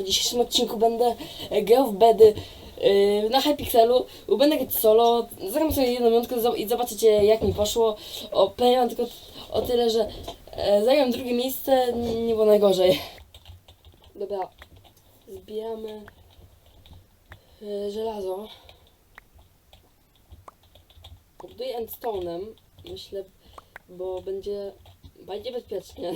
W dzisiejszym odcinku będę e, grał w bedy e, na Hypixelu. Będę grać solo. Zagram sobie jedną zo- i zobaczycie jak mi poszło. O, tylko o tyle, że e, zająłem drugie miejsce, nie było najgorzej. Dobra, zbieramy e, żelazo. Buduję endstone'em, myślę, bo będzie, będzie bezpiecznie.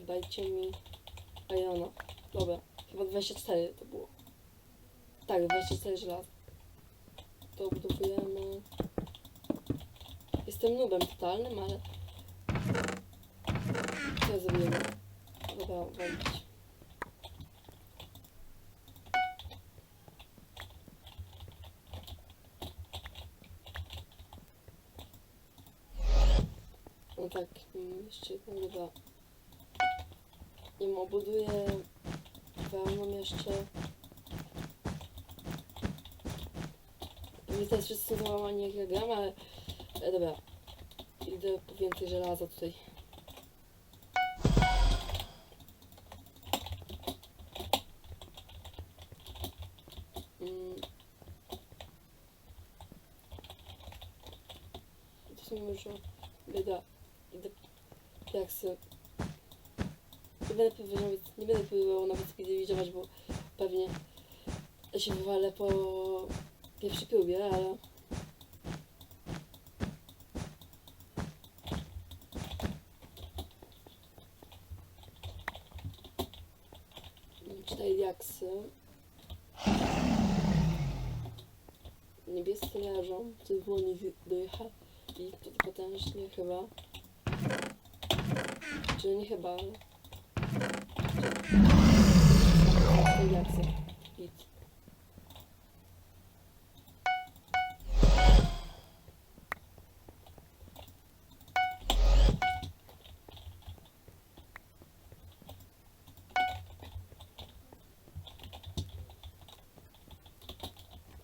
Dajcie mi Ajana. Dobra, chyba 24 to było. Tak, 24 żelaz. To budujemy. Jestem nubem totalnym, ale... Co ja zrobiłem? Dobra, walić. No tak, mm, jeszcze jedno, dobra. Wiem, obuduję wełną jeszcze. Nie teraz wszyscy załamani jak ja gram, ale e, dobra. Idę po więcej żelaza tutaj. Mm. To są już bieda. Idę jak sobie będę nawet, nie będę próbował nawet speedwizować, bo pewnie się wywalę po pierwszej próbie, ale... Cztery diaksy. Niebieskie leżą, czerwoni dojechali to potężnie chyba. Czy nie chyba, ale...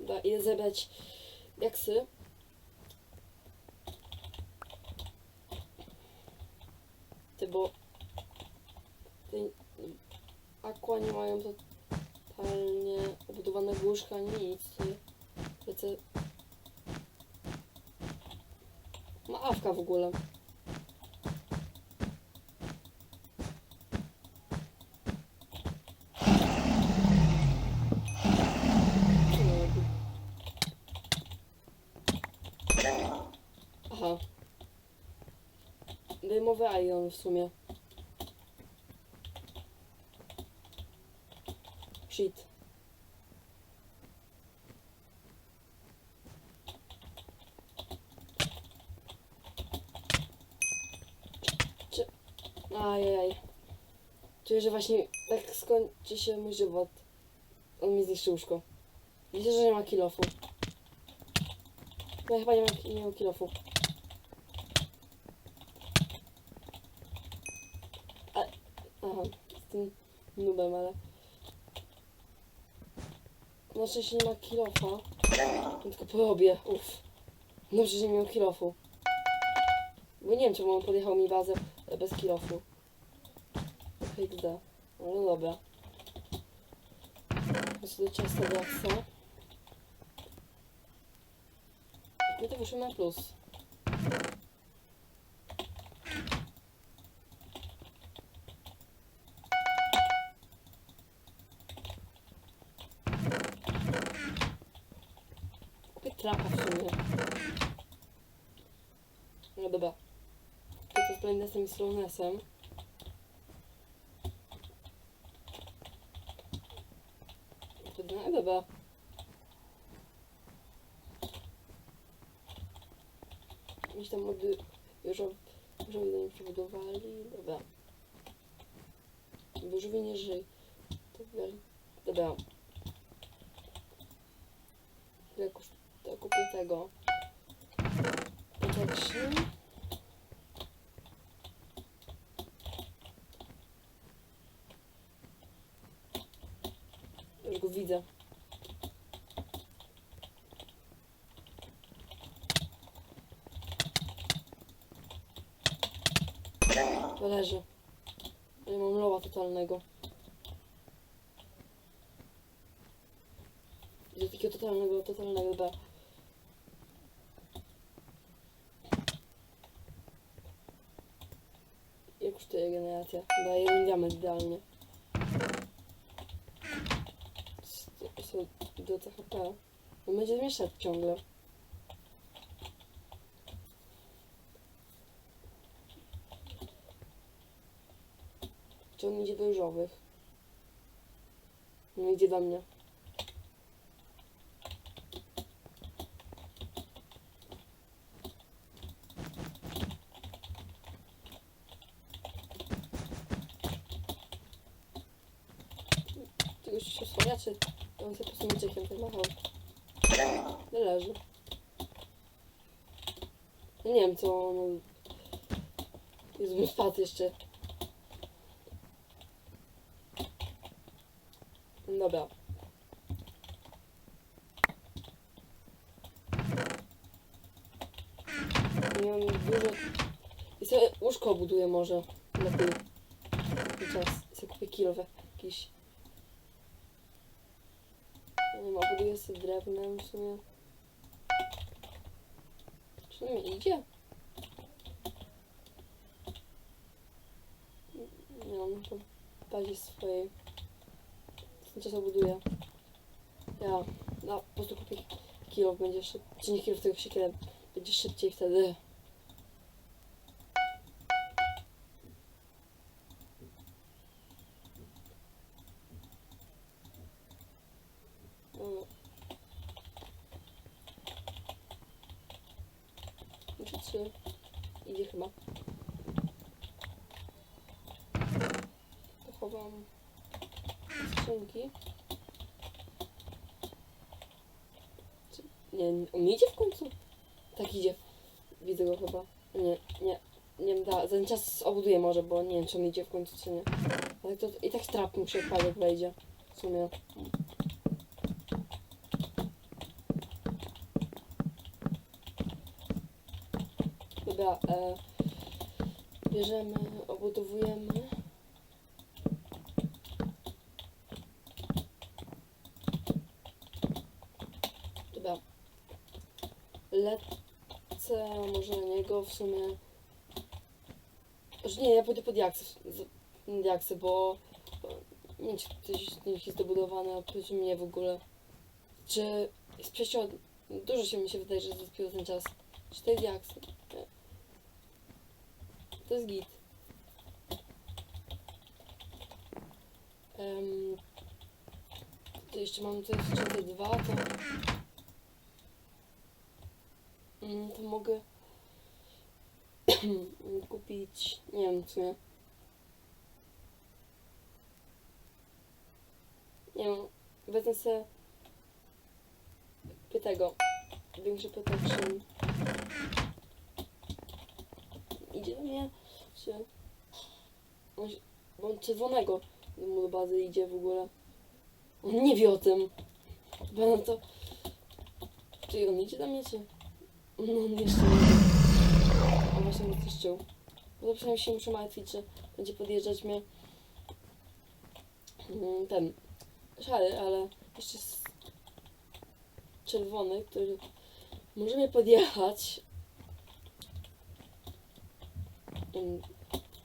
Da, idę zebrać jaksy. Ty, bo... Ty, Aqua nie mają totalnie obudowanego łóżka, nic. Lecę... Ma awka w ogóle. Aha. Dymowy ion w sumie. Shit. Czy... Ajajaj. Czuję, że właśnie tak skończy się mój żywot. On mi zniszczył łóżko. Widzę, że nie ma kilofu. No chyba nie mam nie mam kilofu. A... Aha, jestem nubem, ale... Na szczęście nie ma kilofa. Tylko porobię, uff. Dobrze, że nie miał kilofu. Bo nie wiem, czemu on podjechał mi bazę e, bez kilofu. XD. No, dobra. Sobie ciasto diaksa. My to wyszło na plus. Trapa w sumie. No dobra. To z Blindnessem i Slownessem. No dobra. Gdzieś tam mody już żołnierze nie przebudowali. Dobra. Wyżółwie nie żyj. Dobra. Dobra. Ja to kupię tego. Protection. Już go widzę. To leży. Ja mam lowa totalnego. Gdzie takiego totalnego, totalnego B. generacja? Daje jeden diament idealnie. Są do CHP. On będzie mieszać ciągle. Czy on idzie do różowych? No idzie do mnie. Tego już się swoja, czy on sobie po prostu mieczykiem tak machał? Nie leży. Ja nie wiem co on... Jezu, bym spadł jeszcze. Dobra. Nie mam dużo... I sobie łóżko buduję może. Czas. I sobie kupię kilowe jakiś. Nie wiem, buduję sobie drewnem w sumie. Czy mi idzie? Nie mam to w bazie swojej. Ten czas buduję. Ja, no, po prostu kupię kilo, będzie szybciej. Czy nie kilo, tylko się kiedy będzie szybciej wtedy. No. Znaczy trzy. Idzie chyba. Pochowam skrzynki. Czy- Nie, on idzie w końcu? Tak idzie. Widzę go chyba. Nie, nie. Nie wiem, da, za ten czas obuduję może, bo nie wiem, czy on idzie w końcu, czy nie. Ale to i tak trap mu się odpali, jak wejdzie. W sumie. Dobra, e, bierzemy, obudowujemy. Dobra. Lecę może na niego w sumie. Że nie, ja pójdę pod jaksy, z- jaksy bo nie wiem, czy ktoś z nich jest dobudowany, a oprócz mnie w ogóle. Czy jest przejście Dużo się mi się wydaje, że zrespiło ten czas. Czy to jest jaksy? Nie. To jest git. Um, to jeszcze mam tutaj skrzynkę dwa, to... Mm, to mogę kupić, nie wiem w sumie. Nie wiem, wezmę sobie tego, większy protection. Idzie do mnie, czy... On, czerwonego mu do bazy idzie w ogóle. On nie wie o tym. Bo no to... Czy on idzie do mnie, czy... No on jeszcze nie właśnie zniszczył. No przynajmniej się muszę martwić, że będzie podjeżdżać mnie mm, ten szary, ale jeszcze s- czerwony, który może mnie podjechać. Mm,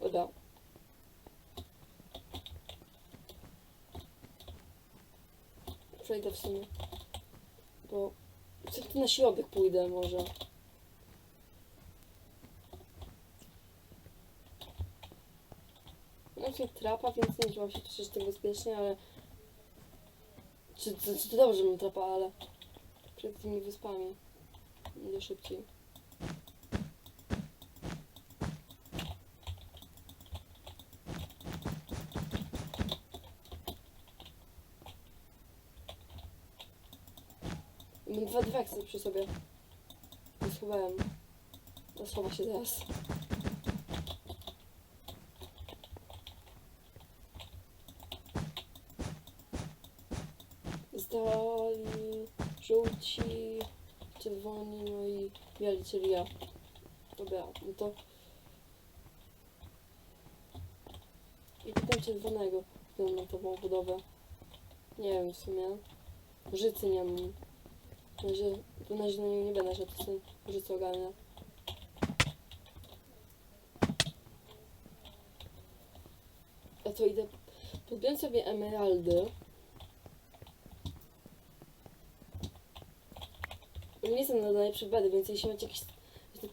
Uda. Przejdę w sumie. Bo na środek pójdę może. Się trapa, więc nie czułam się tak bezpiecznie, ale... Czy, czy, czy to dobrze, że mam trapa, ale... Przed tymi wyspami. Idę szybciej. Mam dwa dweksy przy sobie. Nie schowałem. No schowa się teraz. Żółci, czerwoni, no i biali, czyli ja. Dobra, no to... I pytam czerwonego, którą na tą budowę. Nie wiem w sumie. Życy nie mam. Na razie, na razie na niego nie będę szedł, to życy ogarnę. A to idę, podbiłem sobie emeraldy. Nie jestem na najlepsze bedy, więc jeśli macie jakieś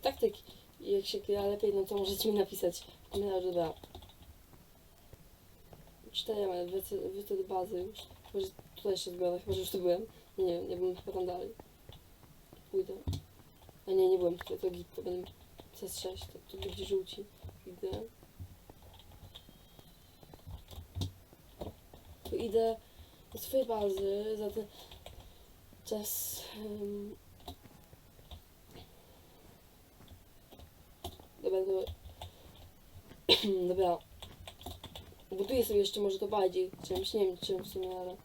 taktyki, jak się gra lepiej, no to możecie mi napisać w komentarzu, da. Cztery mamy, wrócę do bazy już. Może tutaj jeszcze zbiorę, chyba że już tu byłem. Nie, nie, nie byłem chyba tam dalej. Pójdę. A nie, nie byłem tutaj, to git, to będę przez 6, to tu będzie żółci. Idę. Tu idę do swojej bazy za ten czas. Um, dobra, to... dobra. Buduję sobie jeszcze może to bardziej czymś, nie wiem czym w sumie, ale...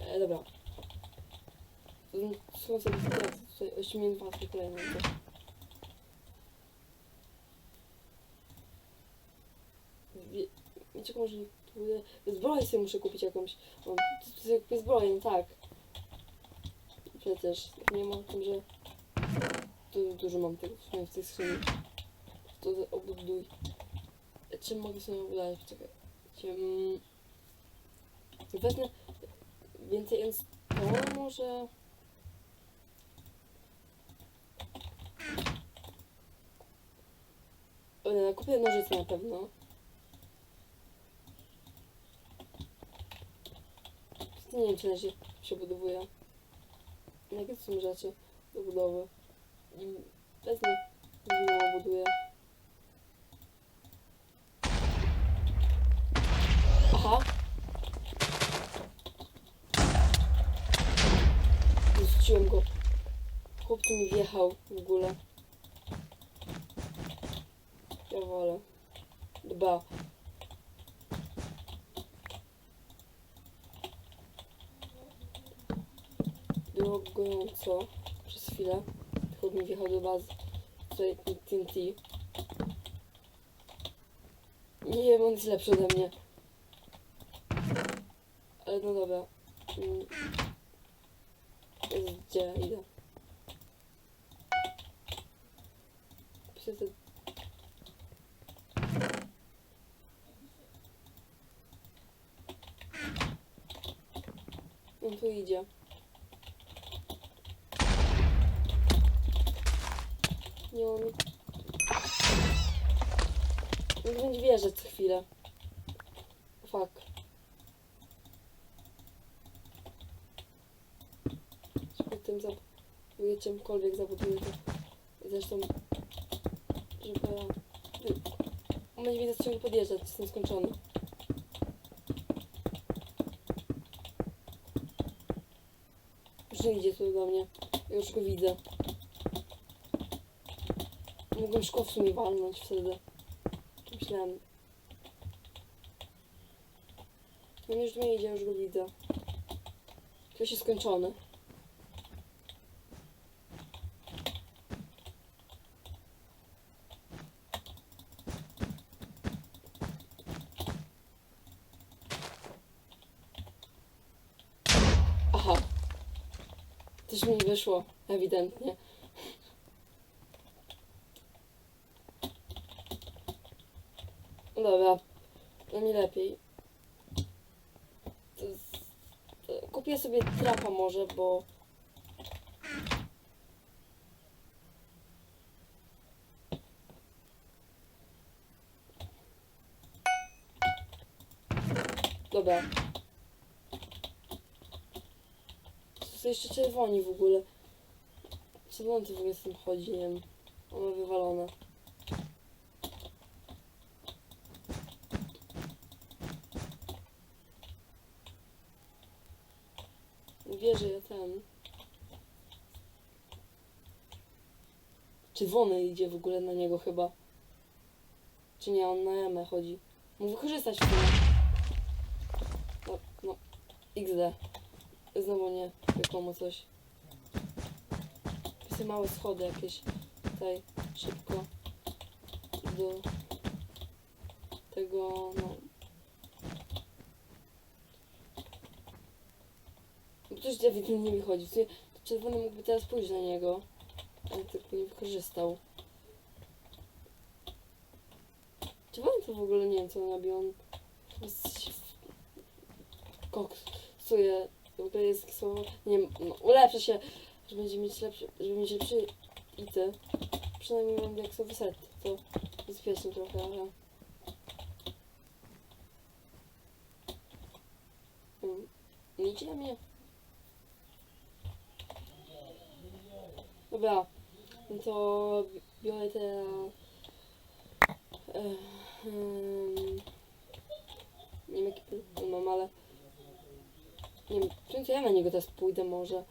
E, dobra. Schowam sobie teraz tutaj 8 minut patrzę kolejną. Wie, wiecie, może. Zbroję sobie muszę kupić jakąś. O, zbroję, no tak. Przecież nie ma o tym, że... Tu dużo mam tego w sumie w tej skrzyni. To obuduj. Czym mogę sobie obudować? Czekaj. Mm, Wezmę więcej endstone może... E, Kupię nożyce na pewno. Nie wiem, czy na się budowuje. Jakie są rzeczy do budowy? I Wezmę, znowu buduję. Aha. Zrzuciłem go. Chłop tu mi wjechał w ogóle. Ja wolę. Dba. Było gorąco przez chwilę. Do bazy. Tutaj TNT. Nie wiem, on jest lepszy ode mnie. Ale no dobra. Mm. Gdzie idę? Przez. On tu idzie. Nie on... On będzie co chwilę. Fuck. Żeby tym zabuduję czymkolwiek zabuduję to. Zresztą, żeby... On będzie mi ciągle podjeżdżać, jestem skończony. Już nie idzie tu do mnie. Już go widzę. Mogłem szkło w sumie walnąć wtedy. Myślałem. No już mnie idzie, już go widzę. To się skończony. Aha. Też mi wyszło, ewidentnie. No Dobra, no mi lepiej. Kupię sobie trapa może, bo... Dobra. To są jeszcze czerwoni w ogóle. Czerwony w ogóle z tym chodzi, nie wiem. One wywalone. Wierzę, ja ten. Czerwony idzie w ogóle na niego chyba. Czy nie, on na Emę chodzi. Mógł wykorzystać w. No, no. XD. Znowu nie. Wiadomo coś. Takie małe schody jakieś. Tutaj szybko. Do tego, no. Też ewidentnie nie wychodzi. To czerwony mógłby teraz pójść na niego, ale tylko nie wykorzystał. Czerwony to w ogóle nie wiem co on robi, on koksuje, w ogóle jest słowo, nie no, ulepsza się, że będzie mieć lepszy, żeby mieć lepszy ity. Przynajmniej mam diaksowy set, to bezpieczny trochę, ale... Mm, Nie idzie na mnie. Dobra, no to bi- biorę te... E, em, nie wiem jaki mam, ale... Nie wiem, to ja na niego teraz pójdę może.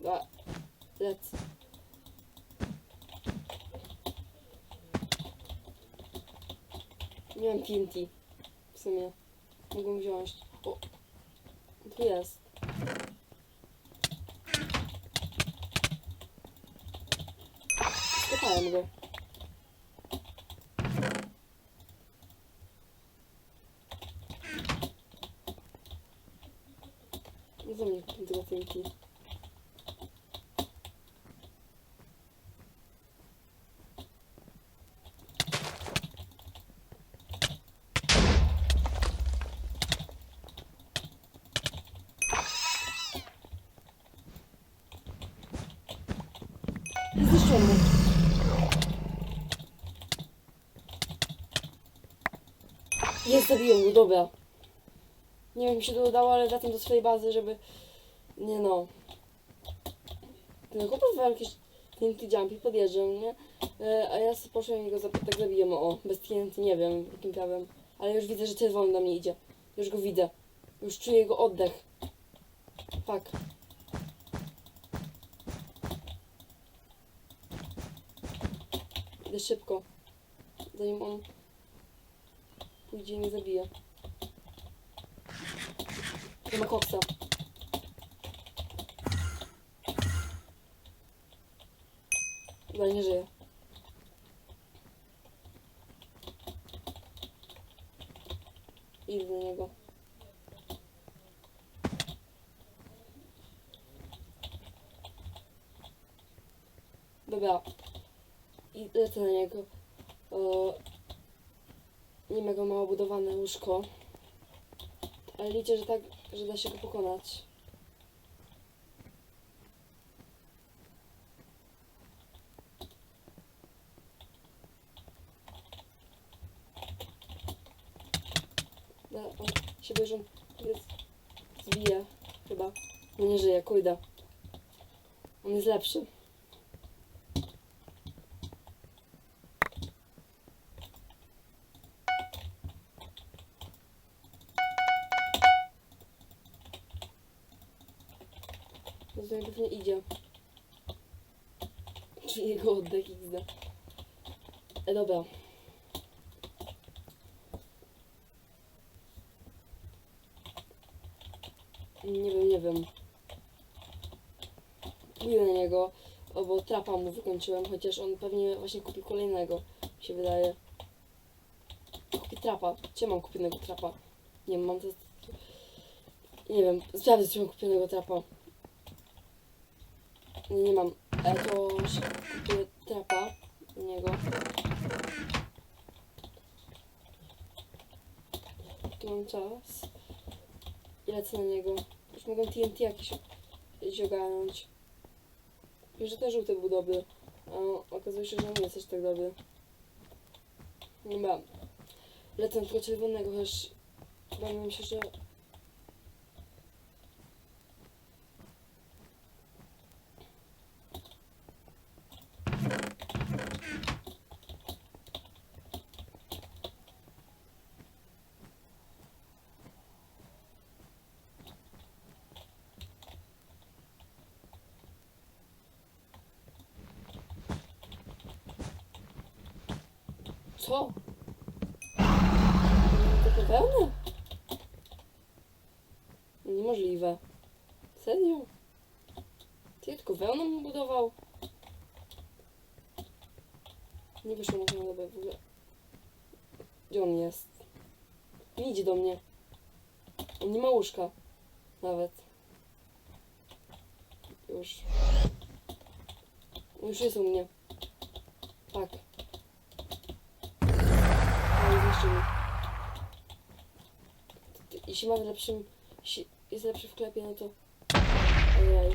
Dobra, lec. Nie mam TNT. W sumie. Mogę wziąć. Jest. Skopałem go. Nie za mnie. Zabiłem go, dobra. Nie wiem, mi się to udało, ale wracam do swojej bazy, żeby... Nie no. Chłopak ma jakieś TNT jumpy, podjeżdżam, nie? E, a ja sobie poszłem i go zap- tak zabiję, o, bez TNT, nie wiem, jakim prawem. Ale już widzę, że czerwony do mnie idzie. Już go widzę. Już czuję jego oddech. Tak. Idę szybko. Zanim on pójdzie i mnie zabije. Nie ma koksa. Chyba nie żyje. Idę do niego. Dobra. I lecę na niego. O, nie ma go mało budowane łóżko. Ale liczę, że tak, że da się go pokonać. Da, on się on jest, chyba. No nie żyje, kujda. On jest lepszy. Z niego pewnie idzie. Czyli jego oddech XD. E, dobra. Nie wiem, nie wiem. Pójdę na niego, bo trapa mu wykończyłem, chociaż on pewnie właśnie kupi kolejnego, mi się wydaje. Kupi trapa. Gdzie mam kupionego trapa? Nie wiem, mam to... Nie wiem, sprawdzę, czy mam kupionego trapa. Nie, nie mam. E, to się kupię trapa u niego. Tu mam czas. I lecę na niego. Już mogą TNT jakieś jakieś ogarnąć. Wiem, że te żółte był dobry. A okazuje się, że on nie jest tak dobry. Dobra. Lecę na tego czerwonego, chociaż mi się, że Co? To pełne? Niemożliwe. Serio? Ty tylko wełnę mu budował? Nie wyszło na tę dobę w ogóle. Gdzie on jest? Nie idzie do mnie. On nie ma łóżka. Nawet. Już. Już jest u mnie. Tak. Jeśli ma w lepszym... Jeśli jest lepszy w klepie, no to... Ojej.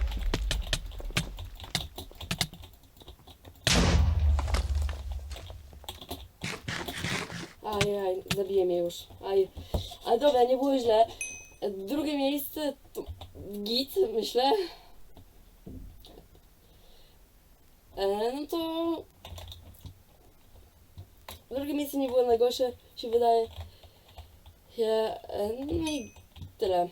Ajaj, zabiję mnie już. Aj. Ale dobra, nie było źle. Drugie miejsce to git, myślę. E, no to... Drugie miejsce nie było najgorsze, się wydaje. Ja, e, no i tyle.